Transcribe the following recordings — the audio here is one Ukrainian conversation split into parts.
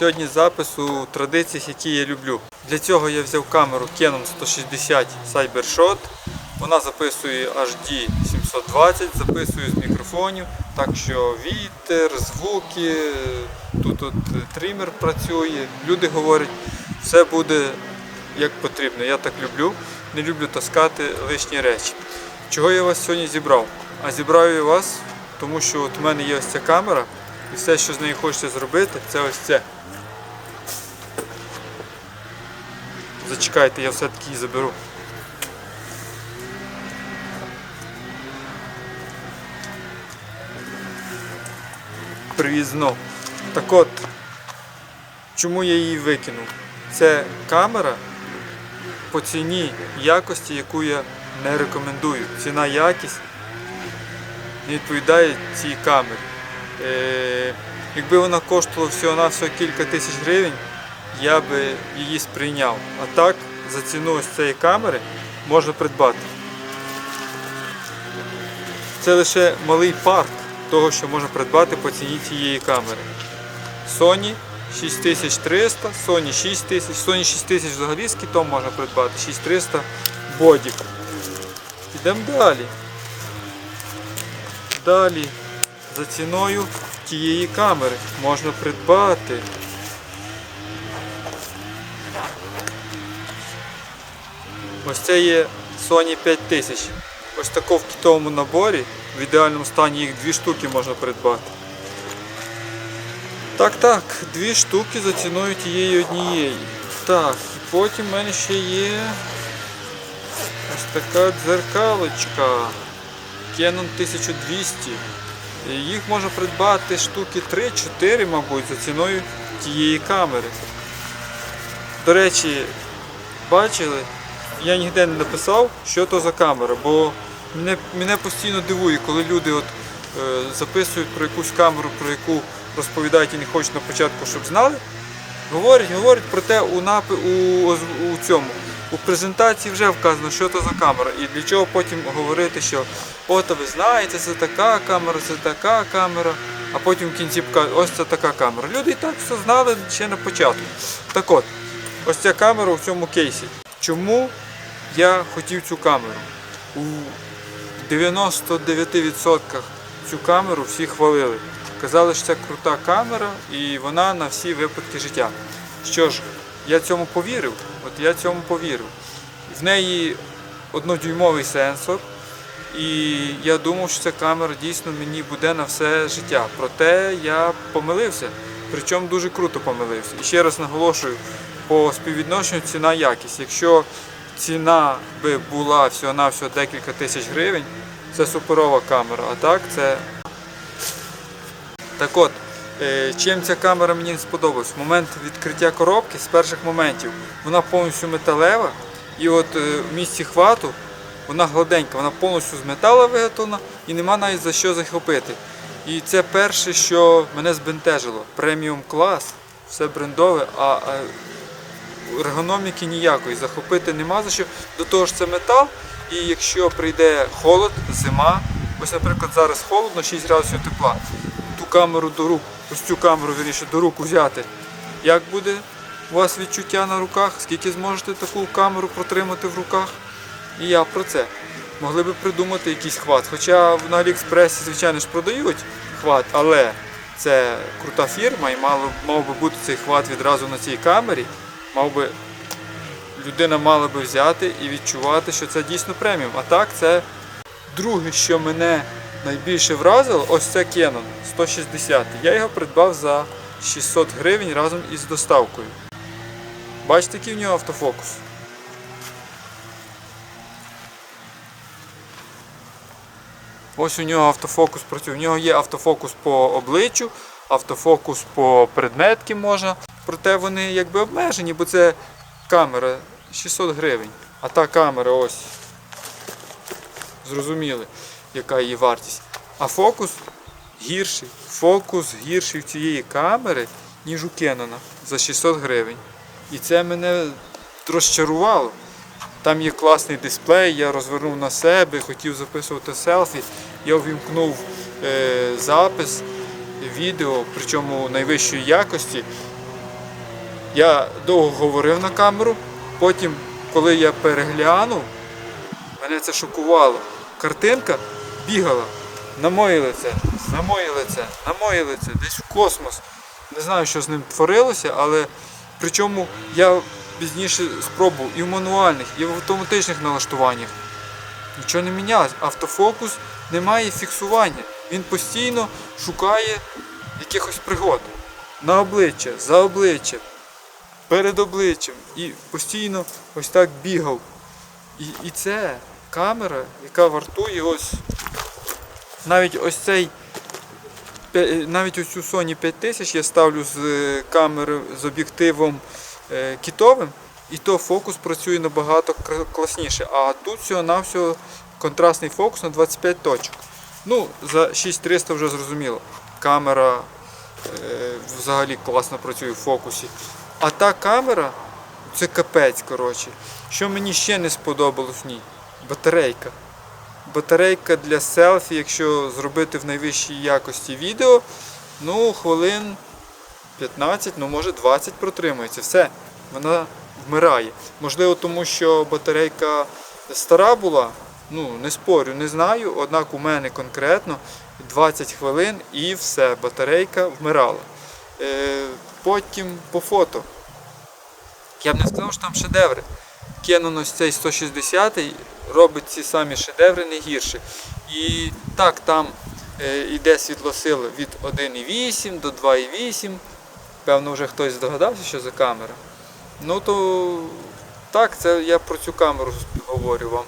Сьогодні запис у традиціях, які я люблю. Для цього я взяв камеру Canon 160 Cybershot. Вона записує HD 720, записує з мікрофонів, так що вітер, звуки, тут от тример працює, люди говорять, все буде як потрібно. Я так люблю, не люблю таскати лишні речі. Чого я вас сьогодні зібрав? А зібрав я вас, тому що от у мене є ось ця камера, і все, що з нею хочеться зробити, це ось це. Зачекайте, я все-таки її заберу. Привіт знов. Так от, чому я її викинув? Це камера по ціні якості, яку я не рекомендую. Ціна якість не відповідає цій камері. Е, якби вона коштувала всього-навсього кілька тисяч гривень, я би її сприйняв. А так, за ціну ось цієї камери можна придбати. Це лише малий парк того, що можна придбати по ціні цієї камери. Sony 6300, Sony 6000, Sony 6000 взагалі з кітом можна придбати, 6300 бодік. Йдемо далі. Далі за ціною тієї камери можна придбати. Ось це є Sony 5000. Ось тако в кітовому наборі, в ідеальному стані їх дві штуки можна придбати. Так, так, дві штуки за ціною тієї однієї. Так, і потім в мене ще є ось така дзеркалочка. Canon 1200. І Їх можна придбати штуки 3-4, мабуть, за ціною тієї камери. До речі, бачили, я ніде не написав, що то за камера, бо мене, мене постійно дивує, коли люди от, е, записують про якусь камеру, про яку розповідають і не хочуть на початку, щоб знали. Говорять, говорять про те у, напи, у, у цьому. У презентації вже вказано, що це за камера, і для чого потім говорити, що от ви знаєте, це така камера, це така камера, а потім в кінці покажуть, ось це така камера. Люди і так все знали ще на початку. Так от, ось ця камера у цьому кейсі. Чому я хотів цю камеру? У 99% цю камеру всі хвалили. Казали, що це крута камера і вона на всі випадки життя. Що ж, я цьому повірив. От я цьому повірив. В неї однодюймовий сенсор, і я думав, що ця камера дійсно мені буде на все життя. Проте я помилився. Причому дуже круто помилився. І ще раз наголошую, по співвідношенню ціна-якість. Якщо ціна би була всього-навсього декілька тисяч гривень, це суперова камера. А так це так от, е, чим ця камера мені сподобалась? В момент відкриття коробки з перших моментів вона повністю металева, і от е, в місці хвату вона гладенька, вона повністю з металу виготовлена і нема навіть за що захопити. І це перше, що мене збентежило. Преміум клас, все брендове, а ергономіки ніякої, захопити нема за що. До того ж це метал, і якщо прийде холод, зима, ось, наприклад, зараз холодно, 6 градусів тепла, ту камеру до рук, ось цю камеру вірніше до рук взяти. Як буде у вас відчуття на руках? Скільки зможете таку камеру протримати в руках? І я про це. Могли би придумати якийсь хват. Хоча на Аліекспресі, звичайно ж, продають хват, але це крута фірма і мав би бути цей хват відразу на цій камері. Мав би людина мала би взяти і відчувати, що це дійсно преміум. А так це друге, що мене найбільше вразило, ось це Canon 160. Я його придбав за 600 гривень разом із доставкою. Бачите, який в нього автофокус? Ось у нього автофокус працює. У нього є автофокус по обличчю, автофокус по предметки можна. Проте вони якби обмежені, бо це камера 600 гривень. А та камера ось. Зрозуміли, яка її вартість. А фокус гірший. Фокус гірший в цієї камери, ніж у Canon за 600 гривень. І це мене розчарувало. Там є класний дисплей, я розвернув на себе, хотів записувати селфі, я увімкнув е, запис відео, причому найвищої якості. Я довго говорив на камеру, потім, коли я переглянув, мене це шокувало. Картинка бігала на моє лице, на моє лице, на моє лице, десь в космос. Не знаю, що з ним творилося, але причому я пізніше спробував і в мануальних, і в автоматичних налаштуваннях. Нічого не мінялось. Автофокус не має фіксування. Він постійно шукає якихось пригод. На обличчя, за обличчя, перед обличчям. І постійно ось так бігав. І, і це камера, яка вартує ось навіть ось цей навіть ось цю Sony 5000 я ставлю з е, камери з об'єктивом е, кітовим, і то фокус працює набагато класніше. А тут всього-навсього контрастний фокус на 25 точок. Ну, за 6300 вже зрозуміло. Камера е, взагалі класно працює в фокусі. А та камера це капець, коротше. Що мені ще не сподобалось в ній? Батарейка. Батарейка для селфі, якщо зробити в найвищій якості відео, ну, хвилин 15, ну може 20 протримується. Все, вона вмирає. Можливо, тому що батарейка стара була, ну не спорю, не знаю. Однак у мене конкретно 20 хвилин і все, батарейка вмирала. Е, потім по фото. Я б не сказав, що там шедеври. Canon ось цей 160 робить ці самі шедеври не гірше. І так, там е, йде світлосила від 1,8 до 2,8. Певно, вже хтось здогадався, що за камера. Ну то так, це я про цю камеру говорю вам.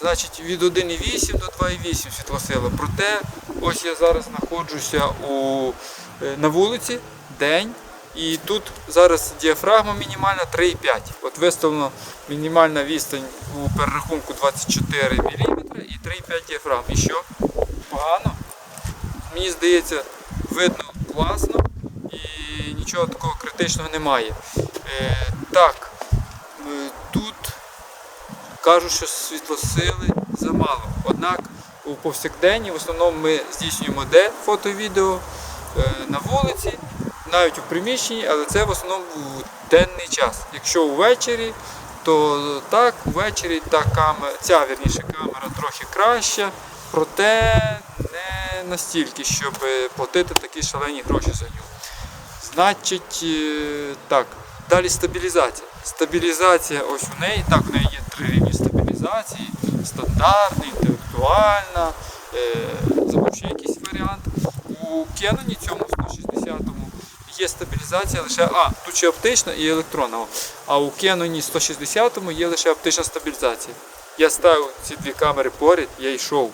Значить, від 1,8 до 2,8 світлосила. Проте, ось я зараз знаходжуся у, е, на вулиці, день. І тут зараз діафрагма мінімальна 3,5. От виставлено мінімальна відстань у перерахунку 24 мм і 3,5 діафрагм. І що? Погано? Мені здається, видно класно і нічого такого критичного немає. Е, так, е, тут кажуть, що світлосили замало. Однак у повсякденні в основному ми здійснюємо де фото-відео е, на вулиці, навіть у приміщенні, але це в основному у денний час. Якщо увечері, то так, увечері та камера, ця вірніше камера трохи краща, проте не настільки, щоб платити такі шалені гроші за нього. Значить, е, так, далі стабілізація. Стабілізація ось у неї, так, у неї є три рівні стабілізації, стандартна, інтелектуальна, е, забув ще якийсь варіант. У Canon цьому 160-му є стабілізація лише, а, тут ще оптична і електронна. А у Canon 160-му є лише оптична стабілізація. Я ставив ці дві камери поряд, я йшов.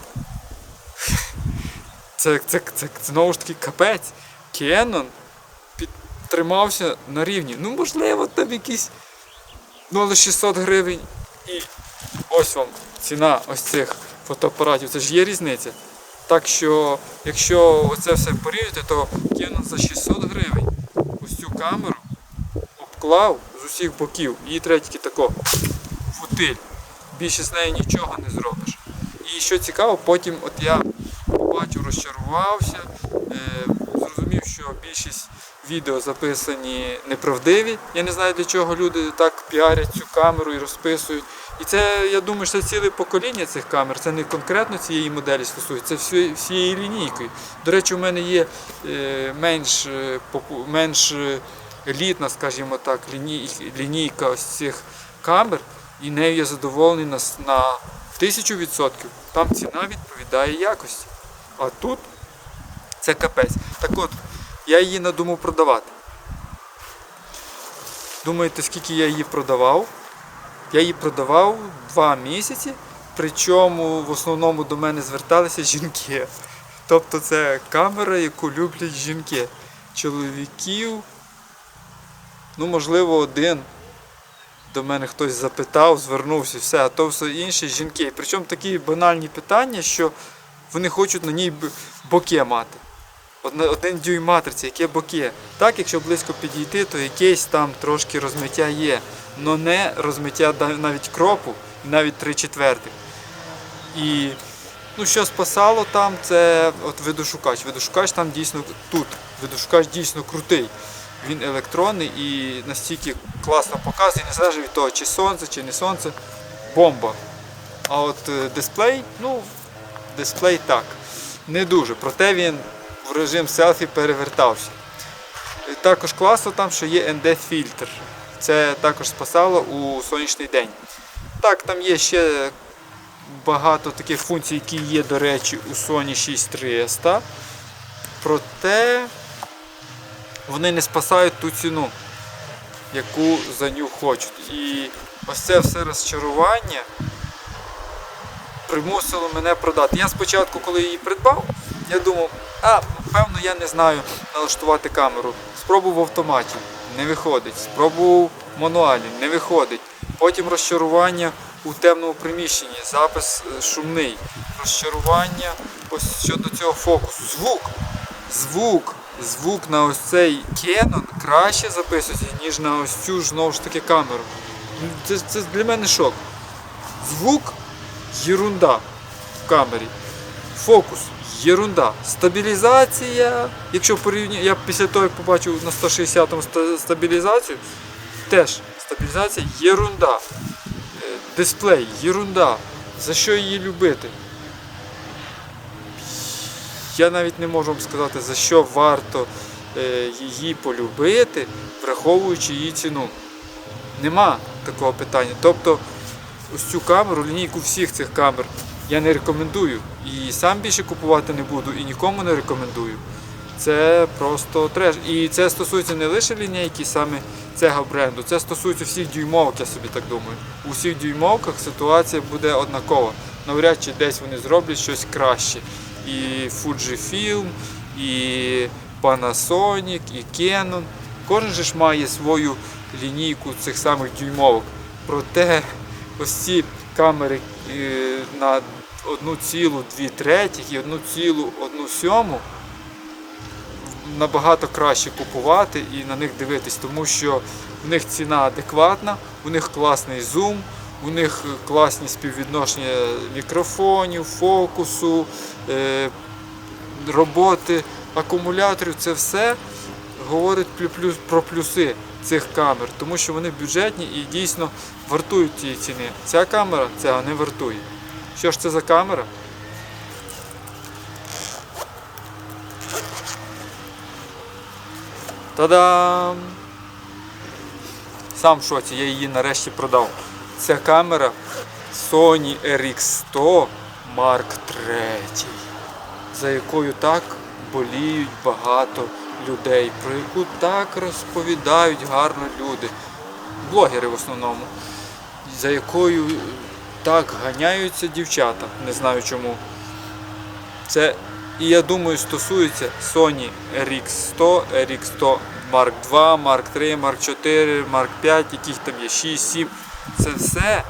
Це, це, це, це знову ж таки капець. Canon підтримався на рівні. Ну, можливо, там якісь ну, але 600 гривень. І ось вам ціна ось цих фотоапаратів. Це ж є різниця. Так що, якщо оце все порівняти, то Canon за 600 гривень камеру обклав з усіх боків. Її треба тільки тако футиль. Більше з нею нічого не зробиш. І що цікаво, потім от я побачив, розчарувався, е, зрозумів, що більшість відео записані неправдиві. Я не знаю для чого люди так піарять цю камеру і розписують. І це, я думаю, що це ціле покоління цих камер. Це не конкретно цієї моделі стосується, це всі- всієї лінійки. До речі, у мене є е, менш, е, менш е, елітна, скажімо так, ліній- лінійка ось цих камер, і нею я задоволений на, на тисячу відсотків. Там ціна відповідає якості. А тут це капець. Так от, я її надумав продавати. Думаєте, скільки я її продавав? Я її продавав два місяці, причому в основному до мене зверталися жінки. Тобто це камера, яку люблять жінки. Чоловіків, ну, можливо, один. До мене хтось запитав, звернувся, все, а то все інші жінки. Причому такі банальні питання, що вони хочуть на ній б- боке мати. Один дюйм матриці, яке боке. Так, якщо близько підійти, то якесь там трошки розмиття є. але не розмиття навіть кропу, навіть 3 четвертих. І Ну, що спасало там, це от видошукач. Видошукач там дійсно тут. Видошукач дійсно крутий. Він електронний і настільки класно показує, не залежить від того, чи сонце, чи не сонце. Бомба. А от е, дисплей, ну, дисплей так. Не дуже. Проте він в режим селфі перевертався. Також класно там, що є ND-фільтр. Це також спасало у сонячний день. Так, там є ще багато таких функцій, які є, до речі, у Sony 6300. Проте вони не спасають ту ціну, яку за нього хочуть. І ось це все розчарування примусило мене продати. Я спочатку, коли її придбав, я думав, а, певно, я не знаю налаштувати камеру. Спробував в автоматі, не виходить. Спробував мануально, не виходить. Потім розчарування у темному приміщенні, запис е, шумний, розчарування ось щодо цього фокусу. Звук. Звук. Звук на ось цей Canon краще записується, ніж на ось цю ж знову ж таки камеру. Це, це для мене шок. Звук єрунда в камері. Фокус єрунда. Стабілізація. Якщо порівняти, я після того, як побачив на 160 му стабілізацію, теж стабілізація єрунда. Е, Дисплей єрунда. За що її любити? Я навіть не можу вам сказати, за що варто е, її полюбити, враховуючи її ціну. Нема такого питання. Тобто ось цю камеру, лінійку всіх цих камер я не рекомендую. І сам більше купувати не буду, і нікому не рекомендую. Це просто треш. І це стосується не лише лінійки саме цього бренду, це стосується всіх дюймовок, я собі так думаю. У всіх дюймовках ситуація буде однакова. Навряд чи десь вони зроблять щось краще. І Fujifilm, і Panasonic, і Canon. Кожен же ж має свою лінійку цих самих дюймовок. Проте ось ці камери е, на одну цілу дві третіх і одну цілу одну сьому набагато краще купувати і на них дивитись, тому що в них ціна адекватна, у них класний зум, у них класні співвідношення мікрофонів, фокусу, е, роботи акумуляторів. Це все говорить про плюси цих камер, тому що вони бюджетні і дійсно вартують цієї ціни. Ця камера цього не вартує. Що ж це за камера? Та-дам! Сам в шоці, я її нарешті продав. Ця камера Sony RX100 Mark III, за якою так боліють багато людей, про яку так розповідають гарно люди, блогери в основному, за якою так ганяються дівчата, не знаю чому. Це, і я думаю, стосується Sony RX100, RX100 Mark II, Mark III, Mark 4, Mark 5, яких там є 6, 7. Це все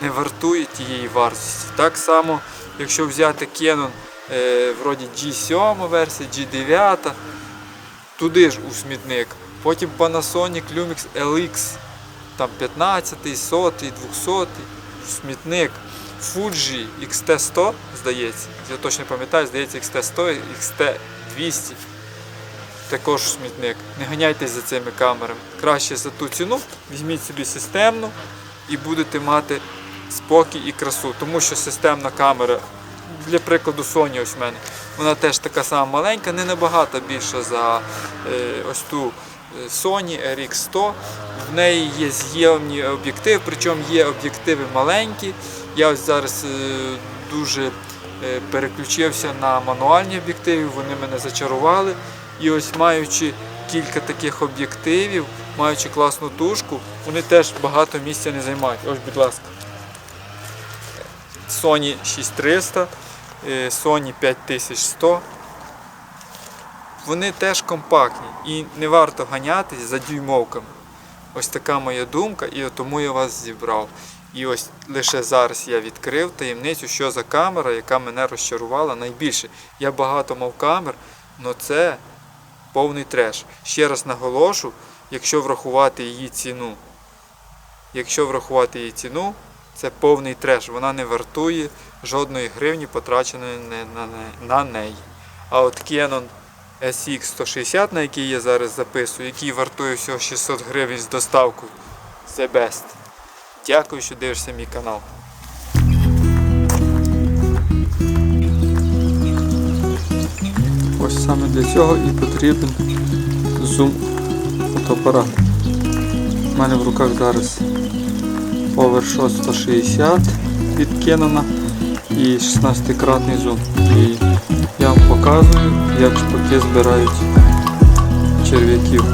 не вартує тієї вартості. Так само, якщо взяти Canon е, вроді G7 версія, G9, туди ж у смітник. Потім Panasonic Lumix LX, там 15, 100, 200, в смітник. Fuji XT100, здається, я точно пам'ятаю, здається XT100, XT200. Також смітник. Не ганяйтесь за цими камерами. Краще за ту ціну візьміть собі системну і будете мати спокій і красу. Тому що системна камера, для прикладу, Sony ось в мене, вона теж така сама маленька, не набагато більша за е, ось ту Sony RX100. В неї є з'ємні об'єктиви, причому є об'єктиви маленькі. Я ось зараз е, дуже е, переключився на мануальні об'єктиви, вони мене зачарували. І ось маючи кілька таких об'єктивів, маючи класну тушку, вони теж багато місця не займають. Ось, будь ласка. Sony 6300, е, Sony 5100. Вони теж компактні і не варто ганятись за дюймовками. Ось така моя думка, і тому я вас зібрав. І ось лише зараз я відкрив таємницю, що за камера, яка мене розчарувала найбільше. Я багато мав камер, але це повний треш. Ще раз наголошу, якщо врахувати її ціну. Якщо врахувати її ціну, це повний треш. Вона не вартує жодної гривні, потраченої на, неї. А от Canon SX 160, на який я зараз записую, який вартує всього 600 гривень з доставкою, це best. Дякую, що дивишся мій канал. Ось саме для цього і потрібен зум фотоапарат. У мене в руках зараз PowerShot 160 від Canon і 16-кратний зум. І я вам показую, як шпаки збирають черв'яків.